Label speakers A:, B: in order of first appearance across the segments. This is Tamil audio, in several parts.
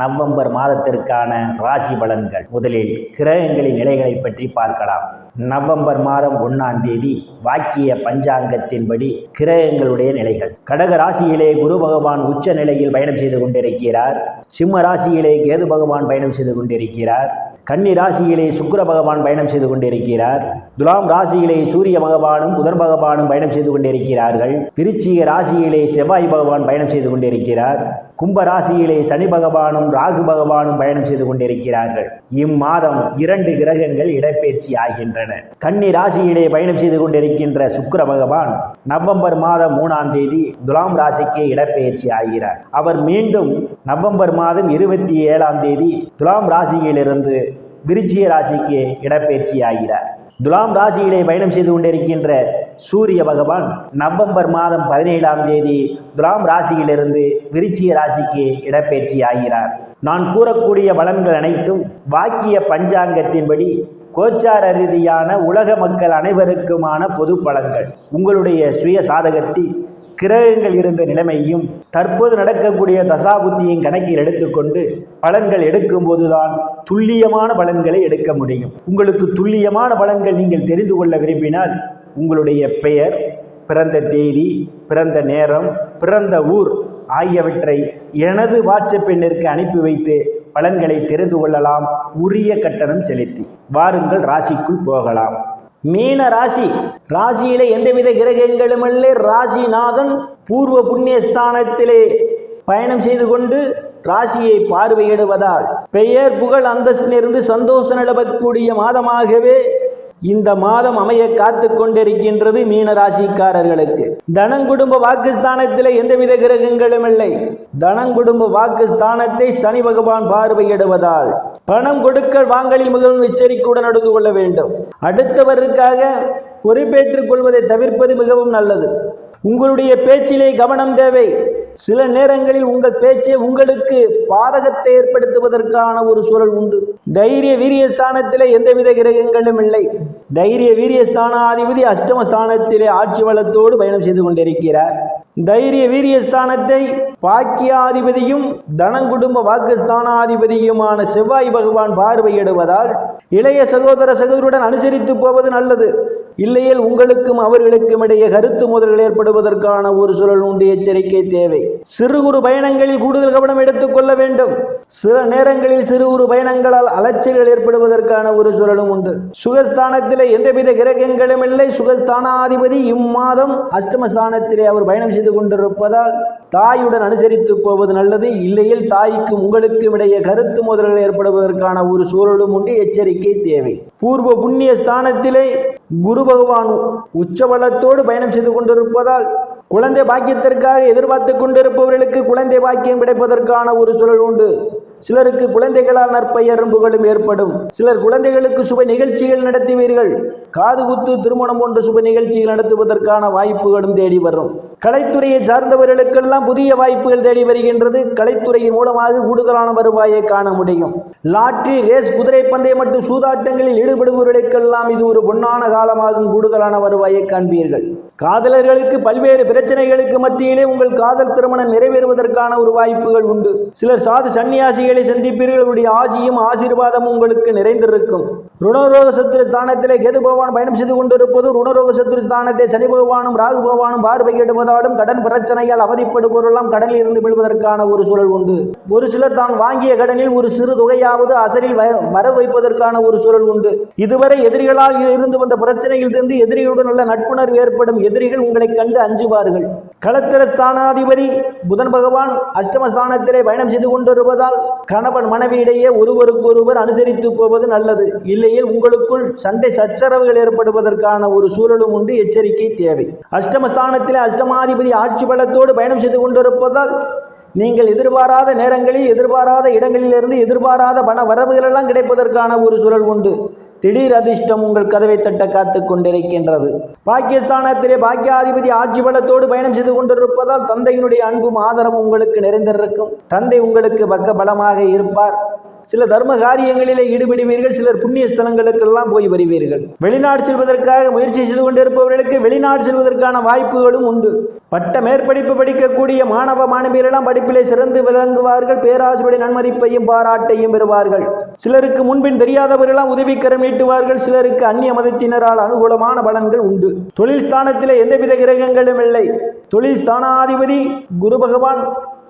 A: நவம்பர் மாதத்திற்கான ராசி பலன்கள். முதலில் கிரகங்களின் நிலைகளை பற்றி பார்க்கலாம். நவம்பர் மாதம் ஒன்றாம் தேதி வாக்கிய பஞ்சாங்கத்தின்படி கிரகங்களுடைய நிலைகள். கடக ராசியிலே குரு பகவான் உச்ச நிலையில் பயணம் செய்து கொண்டிருக்கிறார். சிம்ம ராசியிலே கேது பகவான் பயணம் செய்து கொண்டிருக்கிறார். கன்னி ராசியிலே சுக்கர பகவான் பயணம் செய்து கொண்டிருக்கிறார். துலாம் ராசியிலே சூரிய பகவானும் புதன் பகவானும் பயணம் செய்து கொண்டிருக்கிறார்கள். திருச்சிய ராசியிலே செவ்வாய் பகவான் பயணம் செய்து கொண்டிருக்கிறார். கும்பராசியிலே சனி பகவானும் ராகு பகவானும் பயணம் செய்து கொண்டிருக்கிறார்கள். இம்மாதம் இரண்டு கிரகங்கள் இடப்பெயர்ச்சி ஆகின்றன. கன்னி ராசியிலே பயணம் செய்து கொண்டிருக்கின்ற சுக்கர பகவான் நவம்பர் மாதம் மூணாம் தேதி துலாம் ராசிக்கு இடப்பெயர்ச்சி ஆகிறார். அவர் மீண்டும் நவம்பர் மாதம் இருபத்தி ஏழாம் தேதி துலாம் ராசியிலிருந்து விருச்சிய ராசிக்கு இடப்பெயர்ச்சி ஆகிறார். துலாம் ராசியிலே பயணம் செய்து கொண்டிருக்கின்ற சூரிய பகவான் நவம்பர் மாதம் பதினேழாம் தேதி துலாம் ராசியிலிருந்து விருச்சிய ராசிக்கு இடப்பெயர்ச்சி ஆகிறார். நான் கூறக்கூடிய பலன்கள் அனைத்தும் வாக்கிய பஞ்சாங்கத்தின்படி கோச்சார ரீதியான உலக மக்கள் அனைவருக்குமான பொது பலன்கள். உங்களுடைய சுய சாதகத்தில் கிரகங்கள் இருந்த நிலைமையும் தற்போது நடக்கக்கூடிய தசாபுத்தியும் கணக்கில் எடுத்துக்கொண்டு பலன்கள் எடுக்கும்போதுதான் துல்லியமான பலன்களை எடுக்க முடியும். உங்களுக்கு துல்லியமான பலன்கள் நீங்கள் தெரிந்து கொள்ள விரும்பினால் உங்களுடைய பெயர் பிறந்த தேதி பிறந்த நேரம் பிறந்த ஊர் ஆகியவற்றை எனது வாட்ஸ்அப் எண்ணிற்கு அனுப்பி வைத்து பலன்களை தெரிந்து கொள்ளலாம். உரிய கட்டணம் செலுத்தி வாருங்கள் ராசிக்குள் போகலாம். மீன ராசி ராசியிலே எந்தவித கிரகங்களும் இல்லை. ராசிநாதன் பூர்வ புண்ணிய ஸ்தானத்திலே பயணம் செய்து கொண்டு ராசியை பார்வையிடுவதால் பெயர் புகழ் அந்தஸ்திலிருந்து சந்தோஷம் நிலவக்கூடிய மாதமாகவே இந்த மாதம் அமைய காத்து கொண்டிருக்கின்றது மீன ராசிக்காரர்களுக்கு தனங்குடும்ப வாக்குஸ்தானத்தில் எந்தவித கிரகங்களும் இல்லை. தனங்குடும்ப வாக்குஸ்தானத்தை சனி பகவான் பார்வையிடுவதால் பணம் கொடுக்கல் வாங்கலில் மிகவும் எச்சரிக்கையுடன் நடந்து கொள்ள வேண்டும். அடுத்தவருக்காக பொறுப்பேற்றுக் கொள்வதை தவிர்ப்பது மிகவும் நல்லது. உங்களுடைய பேச்சிலே கவனம் தேவை. சில நேரங்களில் உங்கள் பேச்சே உங்களுக்கு பாதகத்தை ஏற்படுத்துவதற்கான ஒரு சூழல் உண்டு. தைரிய வீரியஸ்தானத்திலே எந்தவித கிரகங்களும் இல்லை. தைரிய வீரிய அஷ்டமஸ்தானத்திலே ஆட்சி வளத்தோடு பயணம் செய்து கொண்டிருக்கிறார். தைரிய வீரிய ஸ்தானத்தை பாக்கியாதிபதியும் தனங்குடும்ப வாக்குஸ்தானாதிபதியுமான செவ்வாய் பகவான் பார்வையிடுவதால் இளைய சகோதர சகோதருடன் அனுசரித்து போவது நல்லது. இல்லையேல் உங்களுக்கும் அவர்களுக்கும் இடையே கருத்து மோதல்கள் ஏற்படுவதற்கான ஒரு சூழல் உண்டு எச்சரிக்கை தேவை. சிறு குறு பயணங்களில் கூடுதல் கவனம் எடுத்துக்கொள்ள வேண்டும். சில நேரங்களில் சிறு குறு பயணங்களால் அலைச்சல்கள் ஏற்படுவதற்கான ஒரு சூழலும் உண்டு. சுகஸ்தானத்திலே எந்தவித கிரகங்களும் இல்லை. சுகஸ்தானாதிபதி இம்மாதம் அஷ்டமஸ்தானத்திலே அவர் பயணம் செய்து கொண்டிருப்பதால் தாயுடன் அனுசரித்து போவது நல்லது. இல்லையில் தாய்க்கும் உங்களுக்கும் இடையே கருத்து மோதல்கள் ஏற்படுவதற்கான ஒரு சூழலும் உண்டு. எச்சரிக்கை தேவை. பூர்வ புண்ணிய ஸ்தானத்திலே குரு பகவான் உச்சபலத்தோடு பயணம் செய்து கொண்டிருப்பதால் குழந்தை பாக்கியத்திற்காக எதிர்பார்த்து கொண்டிருப்பவர்களுக்கு குழந்தை பாக்கியம் கிடைப்பதற்கான ஒரு சூழல் உண்டு. சிலருக்கு குழந்தைகளால் நற்பெயரும்புகளும் ஏற்படும். சிலர் குழந்தைகளுக்கு சுப நிகழ்ச்சிகள் நடத்துவீர்கள். காது குத்து திருமணம் போன்ற சுப நிகழ்ச்சிகள் நடத்துவதற்கான வாய்ப்புகளும் தேடி வரும். கலைத்துறையை சார்ந்தவர்களுக்கெல்லாம் புதிய வாய்ப்புகள் தேடி வருகின்றது. கலைத்துறையின் மூலமாக கூடுதலான வருவாயை காண முடியும். லாட்ரி ரேஸ் குதிரை பந்தயம் மற்றும் சூதாட்டங்களில் ஈடுபடுபவர்களுக்கெல்லாம் இது ஒரு பொன்னான காலமாகும். கூடுதலான வருவாயை காண்பீர்கள். காதலர்களுக்கு பல்வேறு பிரச்சனைகளுக்கு மத்தியிலே உங்கள் காதல் திருமணம் நிறைவேறுவதற்கான ஒரு வாய்ப்புகள் உண்டு. சிலர் சாது சன்னியாசிகளை சந்திப்பீர்கள். உடைய ஆசியும் ஆசீர்வாதமும் உங்களுக்கு நிறைந்திருக்கும். ருணரோக சத்துரு ஸ்தானத்திலே கேது பகவான் பயணம் செய்து கொண்டிருப்பது ருணரோக சத்துரு ஸ்தானத்தை சனி பகவானும் ராகு பகவானும் இருந்தாலும் கடன் பிரச்சனையால் அவதிப்படுபவரெல்லாம் கடனில் இருந்து விழுவதற்கான ஒரு சூழல் உண்டு. ஒரு சிலர் தான் வாங்கிய கடனில் ஒரு சிறு தொகையாவது அசலில் வர வைப்பதற்கான ஒரு சூழல் உண்டு. இதுவரை எதிரிகளால் இருந்து வந்த பிரச்சனையில் இருந்து எதிரியுடன் உள்ள நட்புணர்வு ஏற்படும் எதிரிகள் உங்களை கண்டு அஞ்சுவார்கள். களத்திர ஸ்தானாதிபதி புதன் பகவான் அஷ்டமஸ்தானத்திலே பயணம் செய்து கொண்டிருப்பதால் கணவன் மனைவியிடையே ஒருவருக்கொருவர் அனுசரித்து போவது நல்லது. இல்லையில் உங்களுக்குள் சண்டை சச்சரவுகள் ஏற்படுவதற்கான ஒரு சூழலும் உண்டு. எச்சரிக்கை தேவை. அஷ்டமஸ்தானத்திலே அஷ்டமா சேனாதிபதி ஆட்சி பலத்தோடு பயணம் செய்து கொண்டிருப்பதால் நீங்கள் எதிர்பாராத நேரங்களில் எதிர்பாராத இடங்களிலிருந்து எதிர்பாராத பண வரவுகள் எல்லாம் கிடைப்பதற்கான ஒரு சூழல் உண்டு.
B: திடீர் அதிர்ஷ்டம் உங்கள் கதவை தட்ட காத்து கொண்டிருக்கின்றது. பாகிஸ்தானத்திலே பாக்கியாதிபதி ஆட்சி பலத்தோடு பயணம் செய்து கொண்டிருப்பதால் தந்தையினுடைய அன்பும் ஆதரவும் உங்களுக்கு நிறைந்திருக்கும். தந்தை உங்களுக்கு பக்க பலமாக இருப்பார். சில தர்ம காரியங்களிலே ஈடுபடுவீர்கள் சிலர் புண்ணிய ஸ்தலங்களுக்கெல்லாம் போய் வருவீர்கள். வெளிநாடு செல்வதற்காக முயற்சி செய்து கொண்டிருப்பவர்களுக்கு வெளிநாடு செல்வதற்கான வாய்ப்புகளும் உண்டு. பட்ட மேற்படிப்பு படிக்கக்கூடிய மாணவ மாணவியரெல்லாம் படிப்பிலே சிறந்து விளங்குவார்கள் பேராசிரியருடைய நன்மதிப்பையும் பாராட்டையும் பெறுவார்கள். சிலருக்கு முன்பின் தெரியாதவர்களெல்லாம் உதவிக்கரம் நீட்டுவார்கள் சிலருக்கு அந்நிய மதத்தினரால் அனுகூலமான பலன்கள் உண்டு. தொழில் ஸ்தானத்திலே எந்தவித கிரகங்களும் இல்லை. தொழில் ஸ்தானாதிபதி குரு பகவான்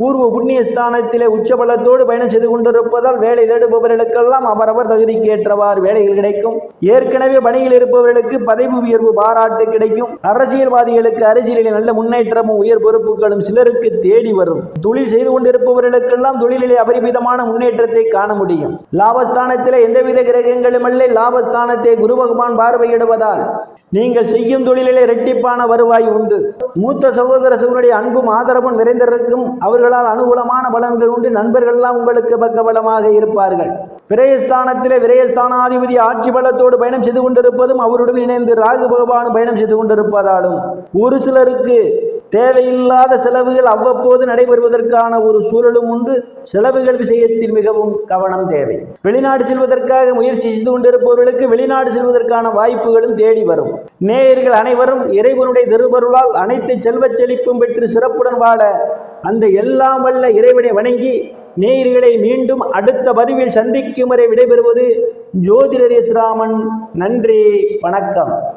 B: பூர்வ புண்ணிய ஸ்தானத்திலே உச்சபலத்தோடு பயணம் செய்து கொண்டிருப்பதால் வேலை தேடுபவர்களுக்கெல்லாம் அவரவர் தகுதிக்கு ஏற்றவாறு வேலைகள் கிடைக்கும். ஏற்கனவே பணியில் இருப்பவர்களுக்கு பதவி உயர்வு பாராட்டு கிடைக்கும். அரசியல்வாதிகளுக்கு அரசியலில் நல்ல முன்னேற்றமும் உயர் பொறுப்புகளும் சிலருக்கு தேடி வரும். தொழில் செய்து கொண்டிருப்பவர்களுக்கெல்லாம் தொழிலிலே அபரிமிதமான முன்னேற்றத்தை காண முடியும். லாபஸ்தானத்திலே எந்தவித கிரகங்களும் லாபஸ்தானத்தை குரு பகவான் பார்வையிடுவதால் நீங்கள் செய்யும் தொழிலிலே இரட்டிப்பான வருவாய் உண்டு. மூத்த சகோதர சகோதரிய அன்பும் ஆதரவும் நிறைந்திருக்கும். அவர்களால் அனுகூலமான பலன்கள் உண்டு. நண்பர்கள்லாம் உங்களுக்கு பக்கபலமாக இருப்பார்கள். விரயஸ்தானத்திலே விரயஸ்தானாதிபதி ஆட்சி பலத்தோடு பயணம் செய்து கொண்டிருப்பதும் அவருடன் இணைந்து ராகு பகவானும் பயணம் செய்து கொண்டிருப்பதாலும் ஒரு சிலருக்கு தேவையில்லாத செலவுகள் அவ்வப்போது நடைபெறுவதற்கான ஒரு சூழலும் உண்டு. செலவுகள் விஷயத்தில் மிகவும் கவனம் தேவை. வெளிநாடு செல்வதற்காக முயற்சி செய்து கொண்டிருப்பவர்களுக்கு வெளிநாடு செல்வதற்கான வாய்ப்புகளும் தேடி வரும். நேயர்கள் அனைவரும் இறைவனுடைய திருவருளால் அனைத்து செல்வச் செழிப்பும் பெற்று சிறப்புடன் வாழ அந்த எல்லாம் வல்ல இறைவனை வணங்கி நேயர்களை மீண்டும் அடுத்த பதிவில் சந்திக்கும் வரை விடைபெறுவது ஜோதிடர் எஸ் நன்றி வணக்கம்.